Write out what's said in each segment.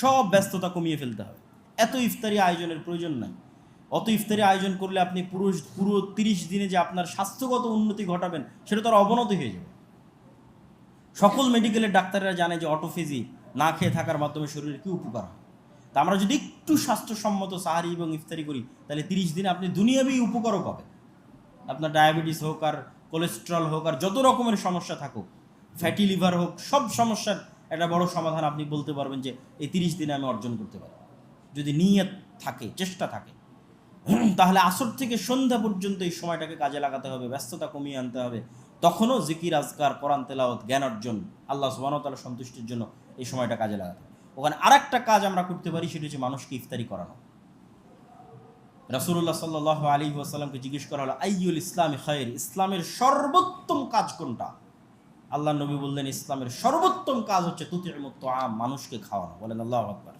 সব ব্যস্ততা কমিয়ে ফেলতে হবে। এত ইফতারি আয়োজনের প্রয়োজন নাই। অত ইফতারি আয়োজন করলে আপনি পুরো পুরো তিরিশ দিনে যে আপনার স্বাস্থ্যগত উন্নতি ঘটাবেন, সেটা তো আর অবনতি হয়ে যাবে। সকল মেডিকেলের ডাক্তাররা জানে যে অটোফেজি না খেয়ে থাকার মাধ্যমে শরীরের কী উপকার হয়। তা আমরা যদি একটু স্বাস্থ্যসম্মত সাহারি এবং ইফতারি করি, তাহলে তিরিশ দিনে আপনি দুনিয়াবি উপকারও পাবেন। আপনার ডায়াবেটিস হোক আর কোলেস্ট্রল হোক আর যত রকমের সমস্যা থাকুক ফ্যাটি লিভার হোক, সব সমস্যার একটা বড় সমাধান আপনি বলতে পারবেন যে এই তিরিশ দিনে আমি অর্জন করতে পারি। যদি নিয়ত থাকে, চেষ্টা থাকে, তাহলে আসর থেকে সন্ধ্যা পর্যন্ত এই সময়টাকে কাজে লাগাতে হবে, ব্যস্ততা কমিয়ে আনতে হবে। তখনও জিকির, আজকার, কোরআন, তেলাওয়াত, জ্ঞান অর্জন, আল্লাহ সুবাহতালা সন্তুষ্টির জন্য এই সময়টা কাজে লাগাতে হবে। ওখানে আরেকটা কাজ আমরা করতে পারি, সেটা হচ্ছে মানুষকে ইফতারি করানো। রাসুল্লাহ সাল্লাহ আলী ওয়াসাল্লামকে জিজ্ঞেস করা হলো আইউল ইসলাম খায়ের? ইসলামের সর্বোত্তম কাজ কোনটা? আল্লাহ নবী বললেন, ইসলামের সর্বোত্তম কাজ হচ্ছে তুতির মুক্ত আম মানুষকে খাওয়ানো। বলেন, আল্লাহ আকবর।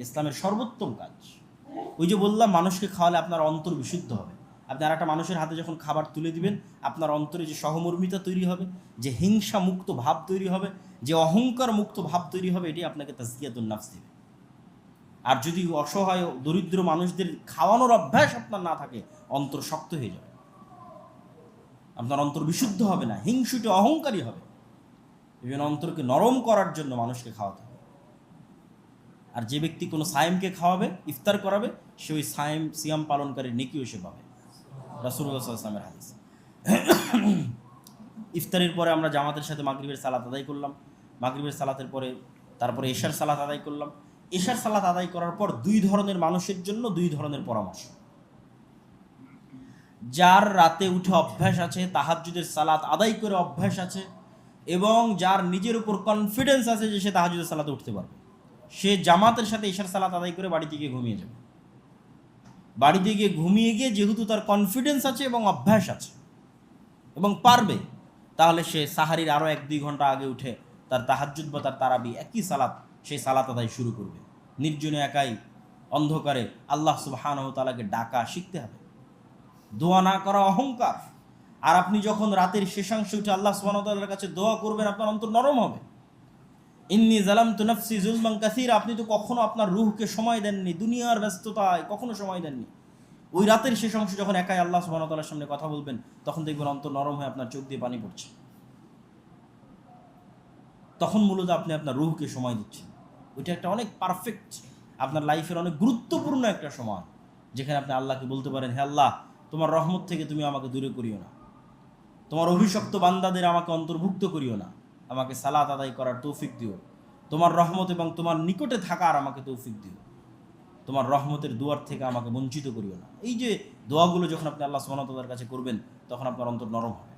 ইসলামের সর্বোত্তম কাজ। ওই যে বললাম, মানুষকে খাওয়ালে আপনার অন্তর বিশুদ্ধ হবে। আপনি আর একটা মানুষের হাতে যখন খাবার তুলে দিবেন, আপনার অন্তরে যে সহমর্মিতা তৈরি হবে, যে হিংসা মুক্ত ভাব তৈরি হবে, যে অহংকার মুক্ত ভাব তৈরি হবে এটি আপনাকে তাজকিয়াতুল নাফস দেবে। আর যদি অসহায়, দরিদ্র মানুষদের খাওয়ানোর অভ্যাস আপনার না থাকে, অন্তর শক্ত হয়ে যাবে। আপনার অন্তর বিশুদ্ধ হবে না, হিংসুটে অহংকারী হবে। এই জন্য অন্তরকে নরম করার জন্য মানুষকে খাওয়াতে হবে। আর যে ব্যক্তি কোনো সায়েমকে খাওয়াবে, ইফতার করাবে, সে ওই সায়েম, সিয়াম পালনকারী নেকিও সে পাবে। রাসুল্লাহ সাল্লামের হাদিস। ইফতারের পরে আমরা জামাতের সাথে মাগরিবের সালাত আদায় করলাম। মাগরিবের সালাতের পরে, তারপরে এশার সালাত আদায় করলাম। এশার সালাত আদায় করার পর দুই ধরনের মানুষের জন্য দুই ধরনের পরামর্শ। যার রাতে উঠে অভ্যাস আছে তাহাজুদের সালাত আদায় করে অভ্যাস আছে এবং যার নিজের উপর কনফিডেন্স আছে যে সে তাহাজুদের সালাতে উঠতে পারবে। সে জামাতের সাথে এশার সালাত আদায় করে বাড়িতে গিয়ে ঘুমিয়ে যাবে। বাড়িতে গিয়ে ঘুমিয়ে গিয়ে যেহেতু তার কনফিডেন্স আছে এবং অভ্যাস আছে এবং পারবে, তাহলে সে সাহারির আরও এক দুই ঘণ্টা আগে উঠে তার তাহাজুদ বা তার তারাবি একই সালাত সেই সালাত আদায় শুরু করবে। নির্জনে একাই অন্ধকারে আল্লাহ সুবাহান তালাকে ডাকা শিখতে হবে। দোয়া না করা অহংকার। আর আপনি যখন রাতের শেষাংশ উঠে আল্লাহ সুবাহতাল্লার কাছে দোয়া করবেন, আপনার অন্তর নরম হবে। ইন্নি জালাম তু নফসি জুলমান কাসির, আপনি তো কখনো আপনার রুহকে সময় দেননি, দুনিয়ার ব্যস্ততায় কখনো সময় দেননি। ওই রাতের শেষ অংশ যখন একাই আল্লাহ সুবাহতাল্লার সামনে কথা বলবেন, তখন দেখবেন অন্তর নরম হয়ে আপনার চোখ দিয়ে পানি পড়ছে। তখন মূলত আপনি আপনার রুহকে সময় দিচ্ছেন। ওইটা একটা অনেক পারফেক্ট আপনার লাইফের অনেক গুরুত্বপূর্ণ একটা সময়, যেখানে আপনি আল্লাহকে বলতে পারেন, হে আল্লাহ তোমার রহমত থেকে তুমি আমাকে দূরে করিও না। তোমার অভিশপ্ত বান্দাদের আমাকে অন্তর্ভুক্ত করিও না। আমাকে সালাত আদায় করার তৌফিক দিও। তোমার রহমত এবং তোমার নিকটে থাকার আমাকে তৌফিক দিও। তোমার রহমতের দুয়ার থেকে আমাকে বঞ্চিত করিও না। এই যে দোয়াগুলো যখন আপনি আল্লাহ সুবাহতার কাছে করবেন, তখন আপনার অন্তর নরম হবে।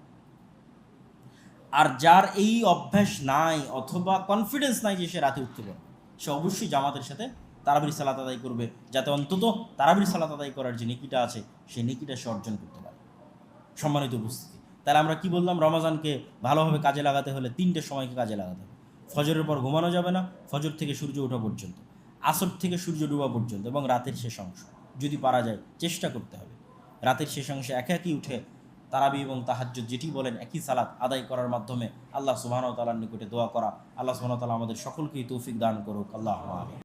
আর যার এই অভ্যাস নাই অথবা কনফিডেন্স নাই যে সে রাতে উঠতে পারবে, সে অবশ্যই জামাতের সাথে তারাবির সালাত আদায় করবে, যাতে অন্তত তারাবির সালাত আদায় করার যে নেকিটা আছে, সেই নেকিটা সে অর্জন করতে পারে। সম্মানিত উপস্থিতি। তাহলে আমরা কি বললাম? রমাজানকে ভালোভাবে কাজে লাগাতে হলে তিনটে সময়কে কাজে লাগাতে হবে। ফজরের পর ঘুমানো যাবে না, ফজর থেকে সূর্য ওঠা পর্যন্ত, আসর থেকে সূর্য ডুবা পর্যন্ত এবং রাতের শেষ অংশ। যদি পারা যায়, চেষ্টা করতে হবে। রাতের শেষ অংশে একে একই উঠে তারাবি এবং তাহাজ্জুদ যেটি বলেন, একই সালাত আদায় করার মাধ্যমে আল্লাহ সুবাহ তালার নিকটে দোয়া করা। আল্লাহ তালা আমাদের সকলকেই তৌফিক দান করুক। আল্লাহ